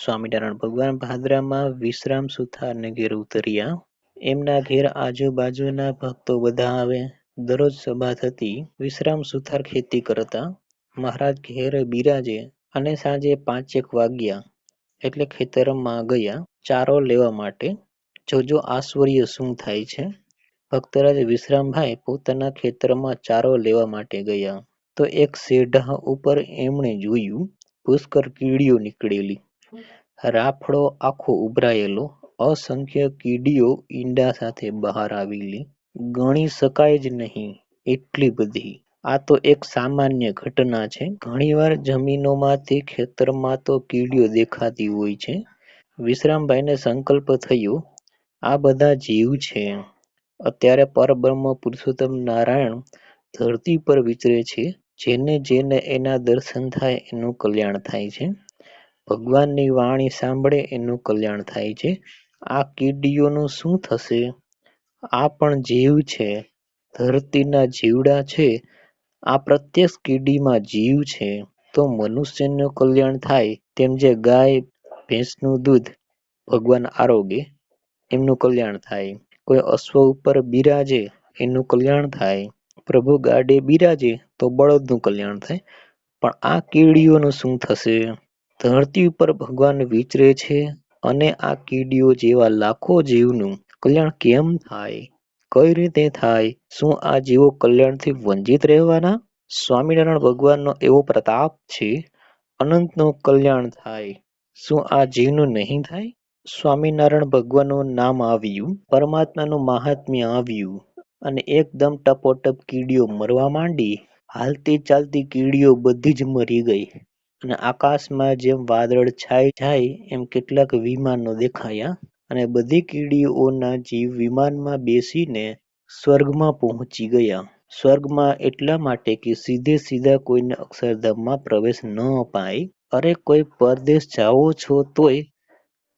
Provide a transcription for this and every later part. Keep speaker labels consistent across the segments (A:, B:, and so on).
A: સ્વામિનારાયણ ભગવાન ભાદરામાં વિશ્રામ સુથારને ઘેર ઉતર્યા. એમના ઘેર આજુબાજુના ભક્તો બધા આવે. દરરોજ સભા થતી. વિશ્રામ સુથાર ખેતી કરતા. મહારાજ ઘેર બિરાજે અને સાંજે પાંચેક વાગ્યા એટલે ખેતરમાં ગયા ચારો લેવા માટે. જોજો આશ્ચર્ય શું થાય છે! ભક્તરાજ વિશ્રામભાઈ પોતાના ખેતરમાં ચારો લેવા માટે ગયા તો એક સેઢા ઉપર એમણે જોયું પુષ્કર કીડીઓ નીકળેલી. રાફડો આખો ઉભરાયેલો. અસંખ્ય કીડીઓ ઈંડા સાથે બહાર આવેલી. ગણી શકાય જ નહીં એટલી બધી. આ તો એક સામાન્ય ઘટના છે. ઘણીવાર જમીનોમાંથી, ખેતરમાં તો કીડીઓ દેખાતી હોય છે. વિશ્રામભાઈને સંકલ્પ થયો, આ બધા જીવ છે. અત્યારે પરબ્રહ્મ પુરુષોત્તમ નારાયણ ધરતી પર વિચરે છે. જેને જેને એના દર્શન થાય, એનું કલ્યાણ થાય છે. ભગવાનની વાણી સાંભળે એનું કલ્યાણ થાય છે. આ કીડીઓનું શું થશે? આ પણ જીવ છે. ધરતીના જીવડા છે. આ પ્રત્યેક કીડીમાં જીવ છે. તો મનુષ્યનું કલ્યાણ થાય તેમ જે ગાય, ભેંસનું દૂધ ભગવાન આરોગે, એમનું કલ્યાણ થાય. કોઈ અશ્વ ઉપર બિરાજે, એનું કલ્યાણ થાય. પ્રભુ ગાડે બિરાજે તો બળદનું કલ્યાણ થાય. પણ આ કીડીઓનું શું થશે? ધરતી ઉપર ભગવાન વિચરે છે અને આ કીડીઓ જેવા લાખો જીવનું કલ્યાણ કેમ થાય? કઈ રીતે થાય? શું આ જીવો કલ્યાણથી વંચિત રહેવાના? સ્વામિનારાયણ ભગવાનનો એવો પ્રતાપ છે અનંતનું કલ્યાણ થાય. શું આ જીવનું નહીં થાય? સ્વામિનારાયણ ભગવાનનું નામ આવ્યું, પરમાત્માનું મહાત્મ્ય આવ્યું અને એકદમ ટપોટપ કીડીઓ મરવા માંડી. હાલતી ચાલતી કીડીઓ બધી જ મરી ગઈ અને આકાશમાં જેમ વાદળ છાય જાય એમ કેટલાક વિમાનો દેખાયા અને બધી કીડીઓના જીવ વિમાનમાં બેસીને સ્વર્ગમાં પહોંચી ગયા. સ્વર્ગમાં એટલા માટે કે સીધે સીધા કોઈને અક્ષરધામમાં પ્રવેશ ન અપાય. અરે કોઈ પરદેશ જાઓ છો તોય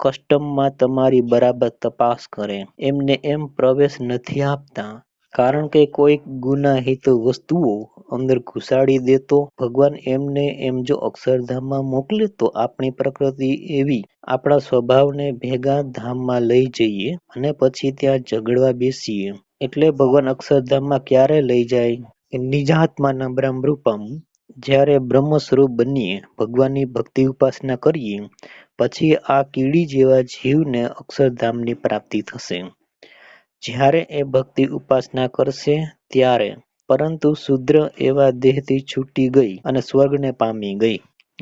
A: કસ્ટમમાં તમારી બરાબર તપાસ કરે. એમને એમ પ્રવેશ નથી આપતા. કારણ કે કોઈક ગુનાહિત વસ્તુઓ અંદર ઘુસાડી દે તો? ભગવાન એમને એમ જો અક્ષરધામમાં મોકલે તો આપણી પ્રકૃતિ એવી આપણા સ્વભાવને ભેગા ધામમાં લઈ જઈએ અને પછી ત્યાં ઝઘડવા બેસીએ. એટલે ભગવાન અક્ષરધામમાં ક્યારે લઈ જાય? નિજાત્માના બ્રહ્મ રૂપમ જ્યારે બ્રહ્મ સ્વરૂપ બનીએ, ભગવાનની ભક્તિ ઉપાસના કરીએ પછી આ કીડી જેવા જીવને અક્ષરધામની પ્રાપ્તિ થશે. જ્યારે એ ભક્તિ ઉપાસના કરશે ત્યારે. પરંતુ શુદ્ર એવા દેહથી છૂટી ગઈ અને સ્વર્ગને પામી ગઈ.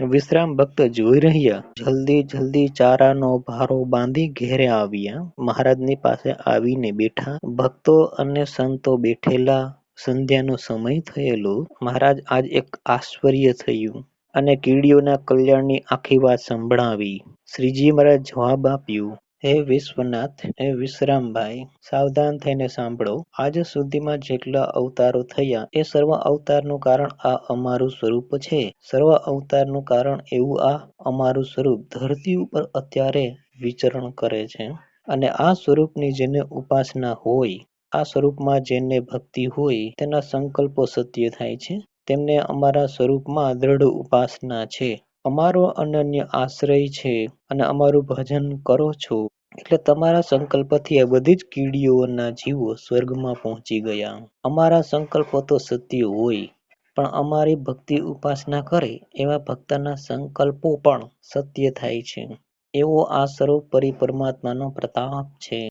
A: વિશ્રામ ભક્ત જોઈ રહ્યા. જલ્દી જલ્દી ચારાનો ભારો બાંધી ઘેરે આવ્યા. મહારાજની પાસે આવીને બેઠા. ભક્તો અને સંતો બેઠેલા. સંધ્યાનો સમય થયેલો. મહારાજ આજ એક આશ્ચર્ય થયું અને કીડીઓના કલ્યાણની આખી વાત સંભળાવી. શ્રીજી મહારાજ જવાબ આપ્યો હે વિશ્વનાથ હે વિશ્રામભાઈ સાવધાન થઈને સાંભળો. આજ સુધીમાં જેટલા અવતારો થયા એ સર્વ અવતારનું કારણ આ અમારું સ્વરૂપ છે. સર્વ અવતારનું કારણ એવું આ અમારું સ્વરૂપ ધરતી ઉપર અત્યારે વિચરણ કરે છે. અને આ સ્વરૂપની જેને ઉપાસના હોય, આ સ્વરૂપમાં જેને ભક્તિ હોય તેના સંકલ્પો સત્ય થાય છે. તેમને અમારા સ્વરૂપમાં દ્રઢ ઉપાસના છે. અમારો અનન્ય આશ્રય છે અને અમારું ભજન કરો છો એટલે તમારા સંકલ્પથી આ બધી જ કીડીઓના જીવો સ્વર્ગમાં પહોંચી ગયા. અમારા સંકલ્પો તો સત્ય હોય, પણ અમારી ભક્તિ ઉપાસના કરે એવા ભક્તના સંકલ્પો પણ સત્ય થાય છે. એવો આ સર્વોપરી પરમાત્માનો પ્રતાપ છે.